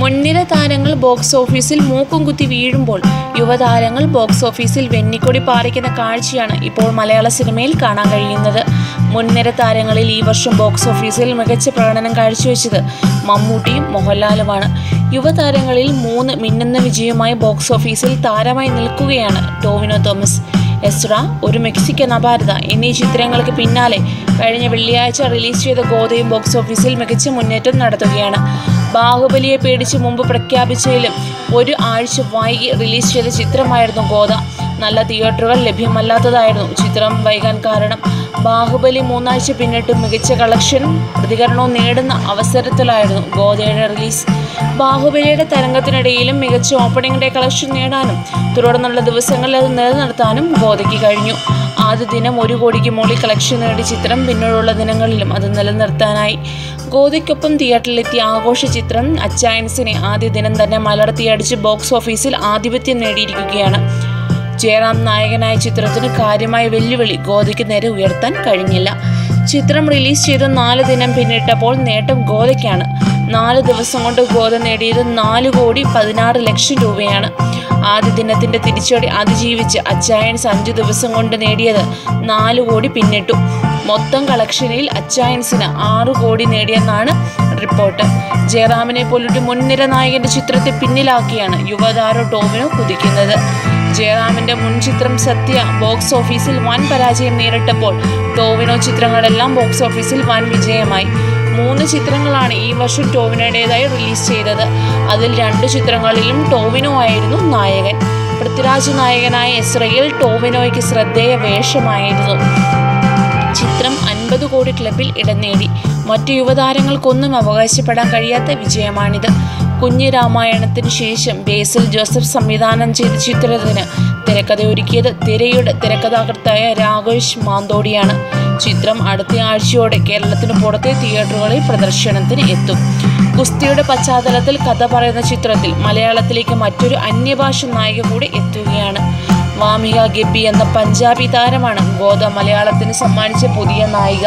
മുൻനിര താരങ്ങൾ ബോക്സ് ഓഫീസിൽ മൂക്കും കുത്തി വീഴുമ്പോൾ യുവതാരങ്ങൾ ബോക്സ് ഓഫീസിൽ വെന്നിക്കൊടി പാറിക്കുന്ന കാഴ്ചയാണ് ഇപ്പോൾ മലയാള സിനിമയിൽ കാണാൻ കഴിയുന്നത്. മുൻനിര താരങ്ങളിൽ ഈ വർഷം ബോക്സ് ഓഫീസിൽ മികച്ച പ്രകടനം കാഴ്ചവെച്ചത് മമ്മൂട്ടിയും മോഹൻലാലുമാണ്. യുവതാരങ്ങളിൽ മൂന്ന് മിന്നുന്ന വിജയവുമായി ബോക്സ് ഓഫീസിൽ താരമായി നിൽക്കുകയാണ് ടോവിനോ തോമസ്. എസ്ര ഒരു മെക്സിക്കൻ അപാരത. എന്നീ ചിത്രങ്ങൾക്ക് പിന്നാലെ കഴിഞ്ഞ വെള്ളിയാഴ്ച റിലീസ് ചെയ്ത ഗോതയും ബോക്സ് ഓഫീസിൽ മികച്ച മുന്നേറ്റം നടത്തുകയാണ്. ബാഹുബലിയെ പേടിച്ച് മുമ്പ് പ്രഖ്യാപിച്ചതിലും ഒരു ആഴ്ച വൈകി റിലീസ് ചെയ്ത ചിത്രമായിരുന്നു ഗോദ. നല്ല തിയേറ്ററുകൾ ലഭ്യമല്ലാത്തതായിരുന്നു ചിത്രം വൈകാൻ കാരണം. ബാഹുബലി മൂന്നാഴ്ച പിന്നിട്ട് മികച്ച കളക്ഷനും പ്രതികരണവും നേടുന്ന അവസരത്തിലായിരുന്നു ഗോദയുടെ റിലീസ്. ബാഹുബലിയുടെ തരംഗത്തിനിടയിലും മികച്ച ഓപ്പണിംഗ് ഡേ കളക്ഷൻ നേടാനും തുടർന്നുള്ള ദിവസങ്ങളിൽ അത് നിലനിർത്താനും ഗോദയ്ക്ക് കഴിഞ്ഞു. ആദ്യ ദിനം ഒരു കോടിക്ക് മുകളിൽ കളക്ഷൻ നേടിയ ചിത്രം പിന്നീടുള്ള ദിനങ്ങളിലും അത് നിലനിർത്താനായി. ഗോതിക്കൊപ്പം തിയേറ്ററിലെത്തിയ ആഘോഷ ചിത്രം അച്ചായൻസിനെ ആദ്യ ദിനം തന്നെ മലർത്തിയടിച്ച് ബോക്സ് ഓഫീസിൽ ആധിപത്യം നേടിയിരിക്കുകയാണ്. ജയറാം നായകനായ ചിത്രത്തിന് കാര്യമായ വെല്ലുവിളി ഗോതിക്ക് നേരെ ഉയർത്താൻ കഴിഞ്ഞില്ല. ചിത്രം റിലീസ് ചെയ്ത് നാല് ദിനം പിന്നിട്ടപ്പോൾ നേട്ടം ഗോതയ്ക്കാണ് നാല് ദിവസം കൊണ്ട് ഗോത നേടിയത് നാല് കോടി പതിനാറ് ലക്ഷം രൂപയാണ്. ആദ്യ ദിനത്തിന്റെ തിരിച്ചടി അതിജീവിച്ച് അച്ചായൻസ് അഞ്ചു ദിവസം കൊണ്ട് നേടിയത് നാല് കോടി പിന്നിട്ടു. മൊത്തം കളക്ഷനിൽ അച്ചായൻസിന് ആറ് കോടി നേടിയെന്നാണ് റിപ്പോർട്ട്. ജയറാമിനെ പോലൊരു മുൻനിര നായകന്റെ ചിത്രത്തെ പിന്നിലാക്കിയാണ് യുവതാരോ ടോമിനോ കുതിക്കുന്നത്. ജയറാമിന്റെ മുൻ ചിത്രം സത്യ ബോക്സ് ഓഫീസിൽ വൻ പരാജയം നേരിട്ടപ്പോൾ ടോവിനോ ചിത്രങ്ങളെല്ലാം ബോക്സ് ഓഫീസിൽ വൻ വിജയമായി. മൂന്ന് ചിത്രങ്ങളാണ് ഈ വർഷം ടോവിനോയുടേതായി റിലീസ് ചെയ്തത്. അതിൽ രണ്ട് ചിത്രങ്ങളിലും ടോവിനോ ആയിരുന്നു നായകൻ. പൃഥ്വിരാജ് നായകനായ എസ്രയിൽ ടോവിനോയ്ക്ക് ശ്രദ്ധേയ വേഷമായിരുന്നു. ചിത്രം അൻപത് കോടി ക്ലബിൽ ഇടം നേടി. മറ്റു യുവതാരങ്ങൾക്കൊന്നും അവകാശപ്പെടാൻ കഴിയാത്ത വിജയമാണിത്. കുഞ്ഞു രാമായണത്തിന് ശേഷം ബേസിൽ ജോസഫ് സംവിധാനം ചെയ്ത ചിത്രത്തിന് തിരക്കഥയൊരുക്കിയത് തിരയുടെ തിരക്കഥാകൃത്തായ രാഘവേഷ് മാന്തോടിയാണ്. ചിത്രം അടുത്ത ആഴ്ചയോടെ കേരളത്തിന് പുറത്തെ തിയേറ്ററുകളിൽ പ്രദർശനത്തിന് എത്തും. ഗുസ്തിയുടെ പശ്ചാത്തലത്തിൽ കഥ പറയുന്ന ചിത്രത്തിൽ മലയാളത്തിലേക്ക് മറ്റൊരു അന്യഭാഷ നായിക കൂടി എത്തുകയാണ്. വാമിക ഗബ്ബി എന്ന പഞ്ചാബി താരമാണ് ഗോദ മലയാളത്തിന് സമ്മാനിച്ച പുതിയ നായിക.